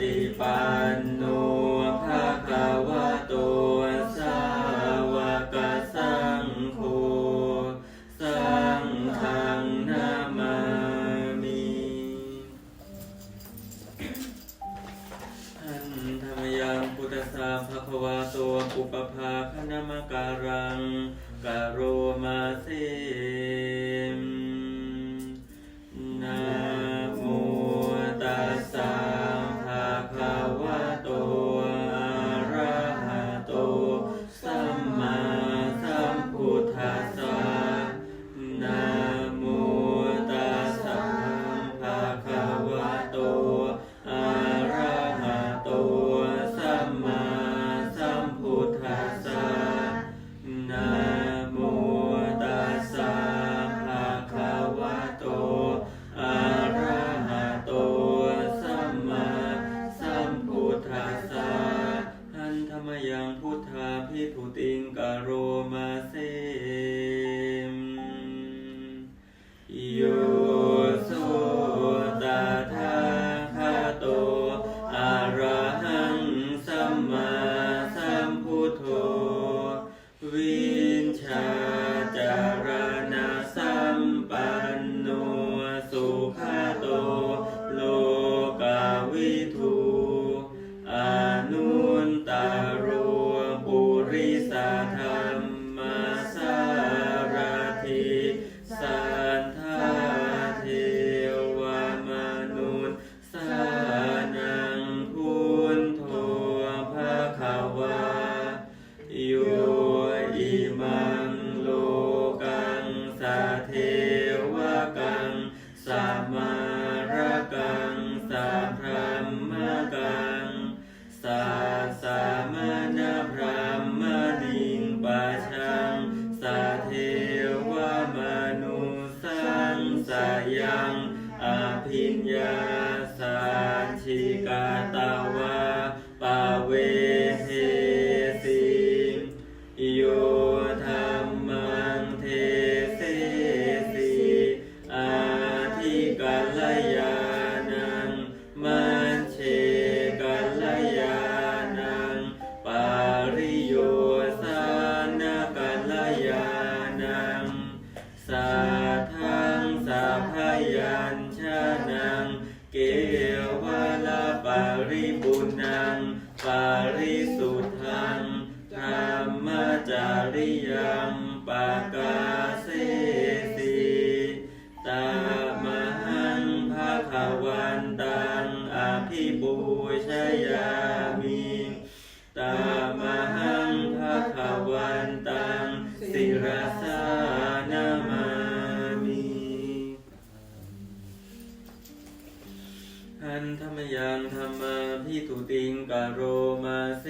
ฏิปัน หันธรรมยานธรรมาพิทุติงกโรมาเซ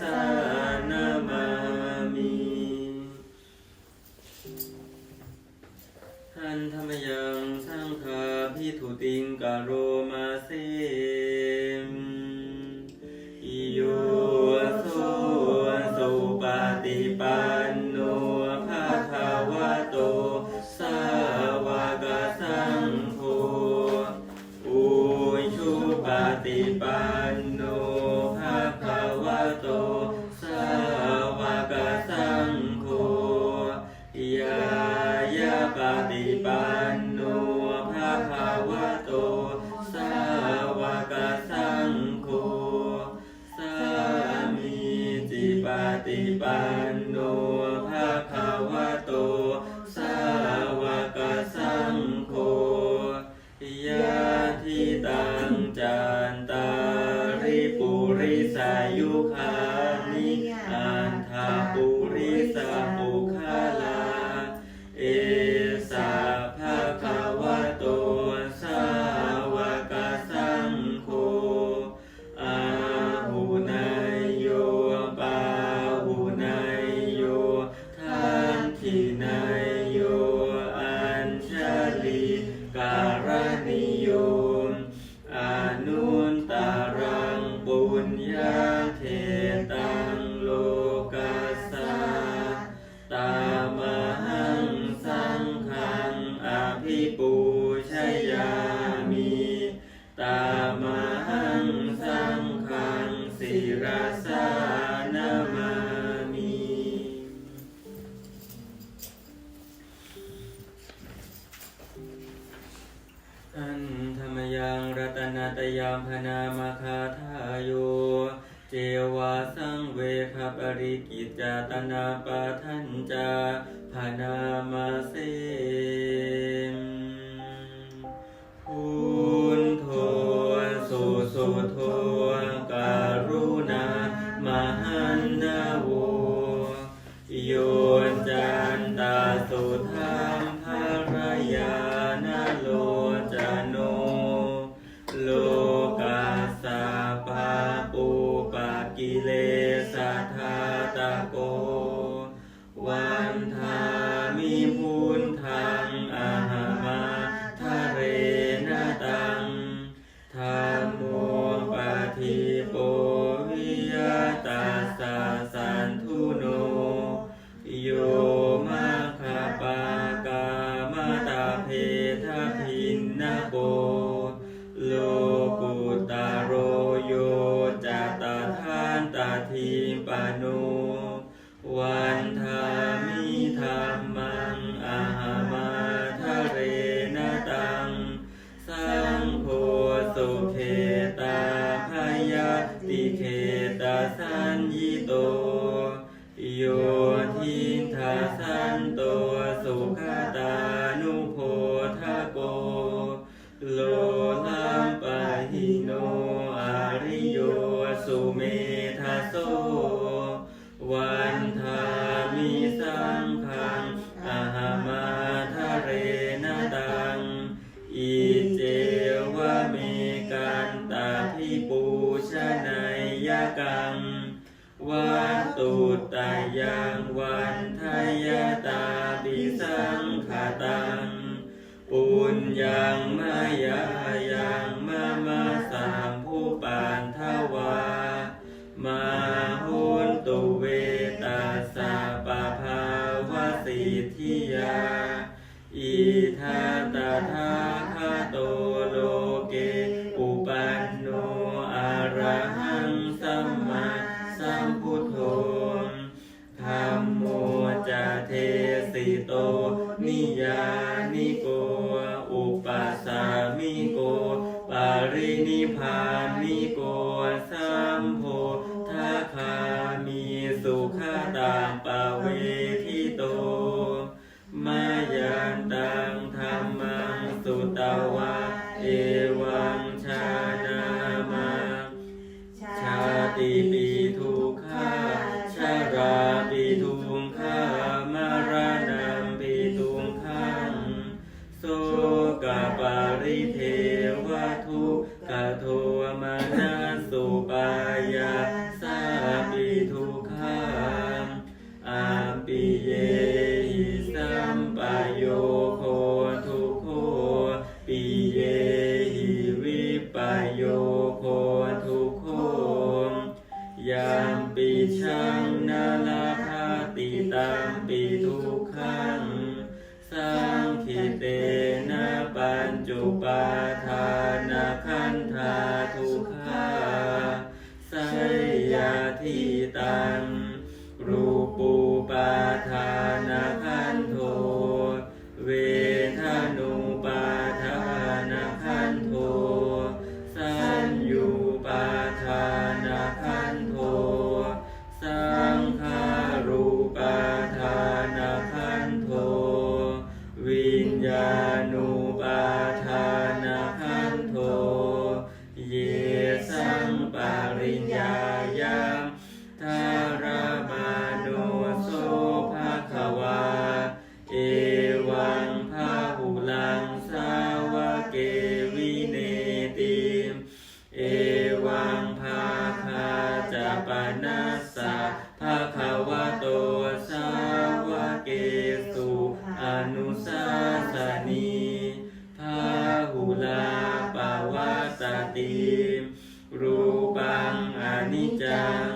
Santa. ภิปูชยามี ตามังสังขังสิรสานามามี อันธรรมยังรัตนตยามพนามาคาทายโยเจวาสังเวคปริกิจจตนาปาทัญจาพนามาเส เขตสันยิโต โยทินทาสันโต ตุตายังวันทายตาปิสังขตังปุญญมายั thế Nicha. Nicha.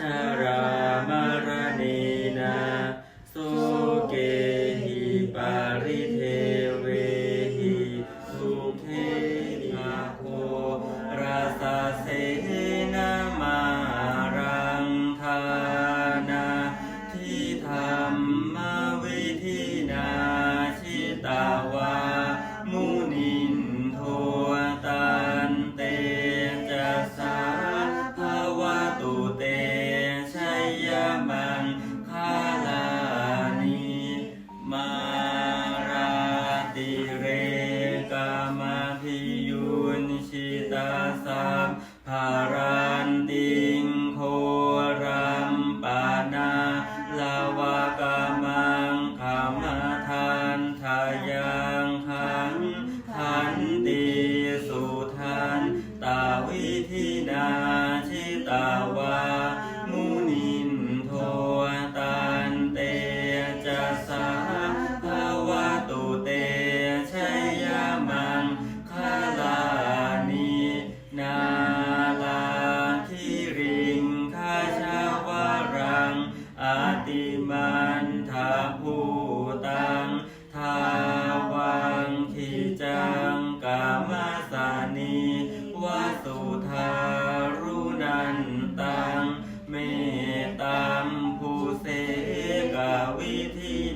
ชา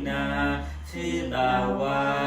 นาชิตาวา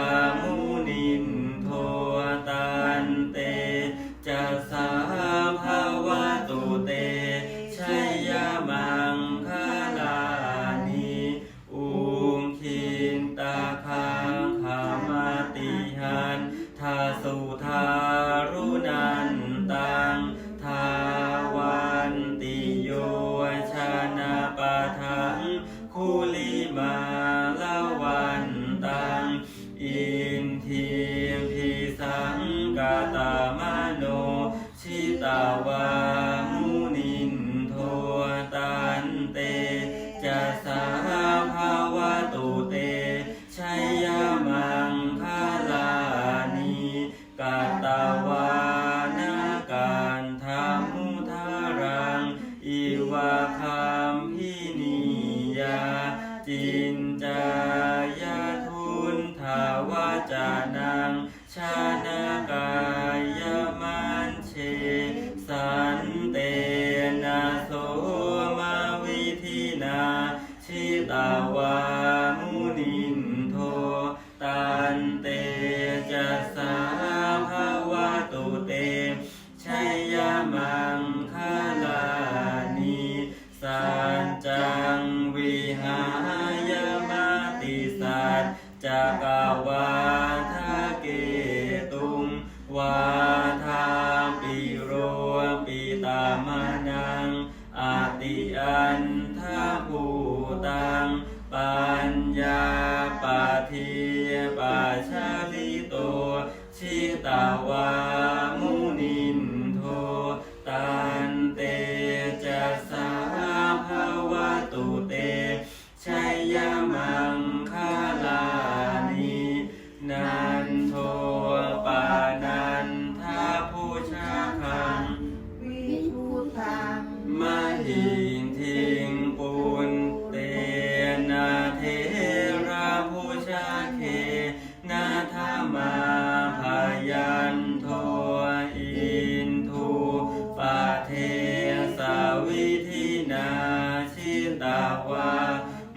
ตาวา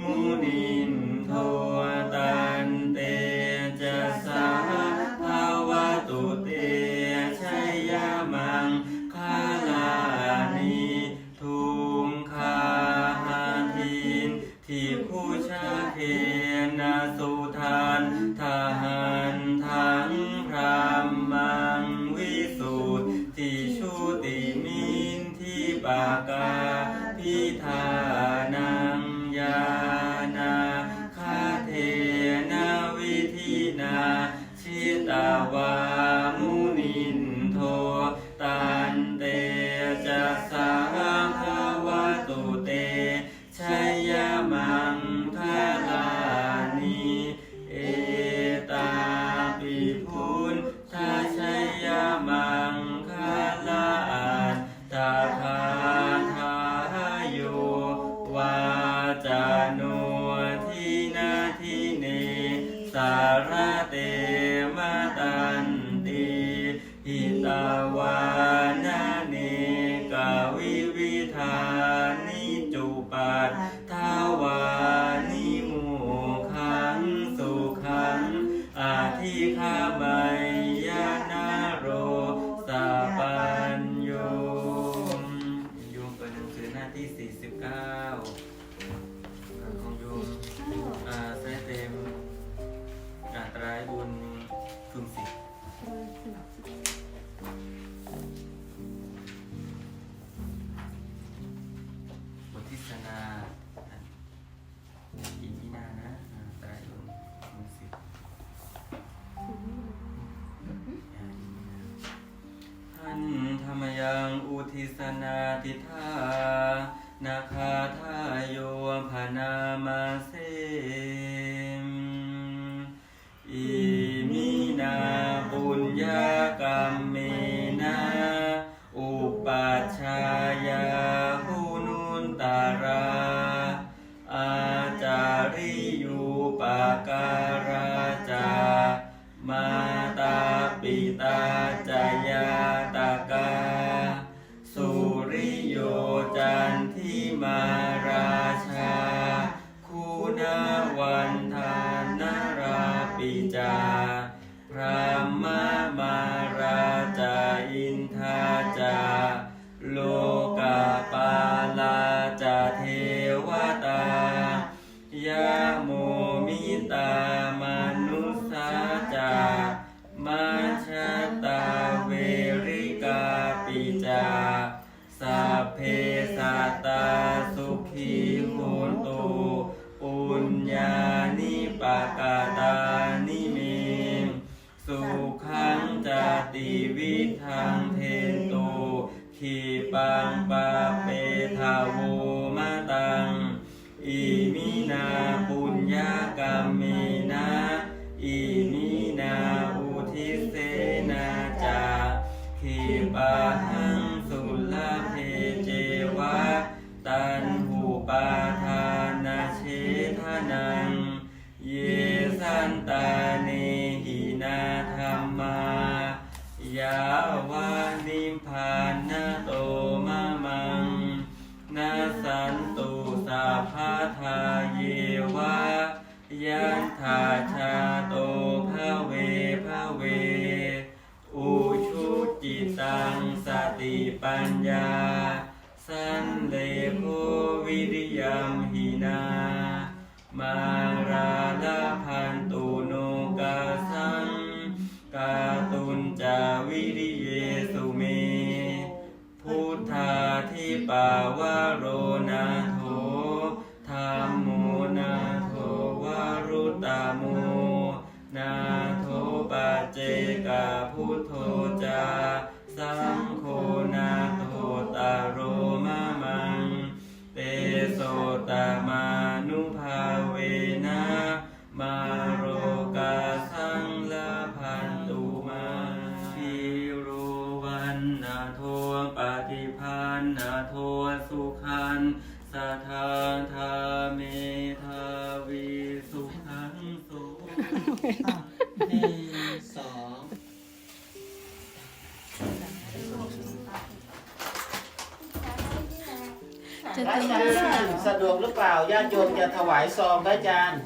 มุนี da ขีปังปะเปทาวูมาตังอิมินา ทาชาโตภาเวภาเว อุชุจิตังสติปัญญา สันเลโควิริยมหินา มาราลาพันตุโนกาสังกาตุนจาวิริเยสุเม พุทธาทิปาวโร หนึ่งสองจะอจารสะดวกหรือเปล่าญาติโยมจะถวายซองพระอาจารย์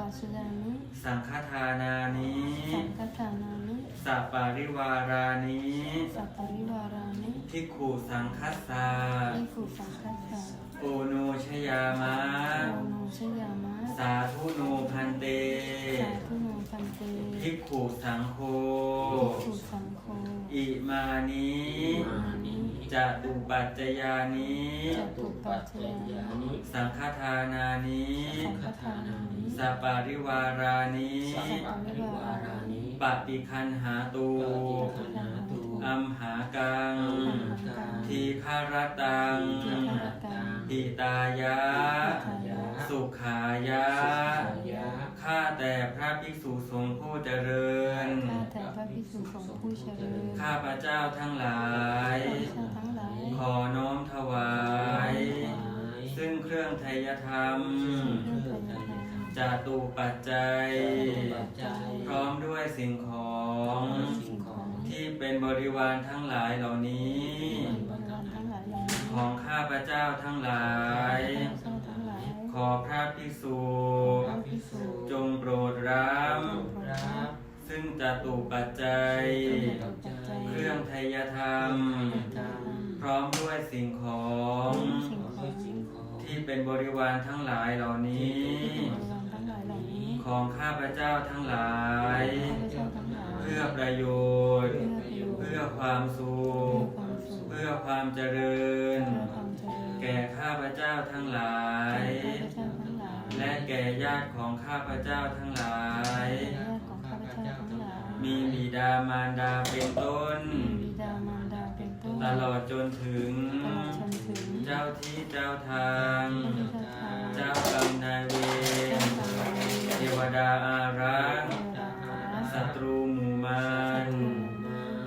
จตุปัสสยานิสังฆทานานิสังฆทานานิสัปปาริวารานิสัพปริวารานิทิกขุสังคัสสะอิคุสังคัสสะโอโนชยามะโอโนชยามะสาธุโนพันเตสาธุโนปันเตทิกขุสังโฆภิกขุสังโฆอิมานิมานิ จตุปัจจยานิ จตุปัจจยานิสังฆทานานิสังฆทานานิสัปปาริวารานิสัพปริวารานิปฏิคันหาตูปัญหาตุอัมหากัง ทีฆารตังทิฆรตังหิตายะทายะ สุขายะ ข้าแต่พระภิกษุสงฆ์ผู้เจริญ ข้าแต่พระภิกษุสงฆ์ผู้เจริญข้าพระเจ้าทั้งหลายข้าทั้งหลายขอน้อมถวาย ซึ่งเครื่องไทยธรรมเรื่องพยาธรรมจาตุปัจจัย พร้อมด้วยสิ่งของสิ่งของที่เป็นบริวารทั้งหลายเหล่านี้บริวารทั้งหลายเหล่านี้ ของข้าพระเจ้าทั้งหลาย ข้าทั้งหลายขอพระภิกษุพระภิกษุจงโปรดรับรับซึ่งจาตุปัจจัยปัจจัย เครื่องไทยธรรม พร้อมด้วยสิ่งของสิ่งของสิ่งของที่เป็นบริวารทั้งหลายเหล่านี้บริวารทั้งหลายเหล่านี้ของข้าพเจ้าทั้งหลายข้าพเจ้าทั้งหลาย เพื่อประโยชน์ เพื่อความสุข เพื่อความสุขเพื่อความเจริญเพื่อความเจริญ แก่ข้าพเจ้าทั้งหลาย และแก่ญาติของข้าพเจ้าทั้งหลายญาติของข้าพเจ้าทั้งหลายมีบิดามารดาเป็นต้นมีบิดามารดาเป็นต้นตลอดจนถึงตลอดจนถึง เจ้าที่เจ้าทาง เจ้าเจ้ากรรมนายเวรเทวดาอารักษ์ทางศัตรูหมู่มาร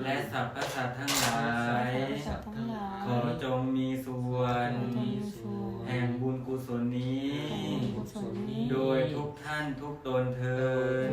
และสรรพสัตว์ทั้งหลายสัตว์ทั้งหลายขอจงมีส่วนมีส่วน แห่งบุญกุศลนี้กุ ศลนี้ โดยทุกท่านทุกตนเธอ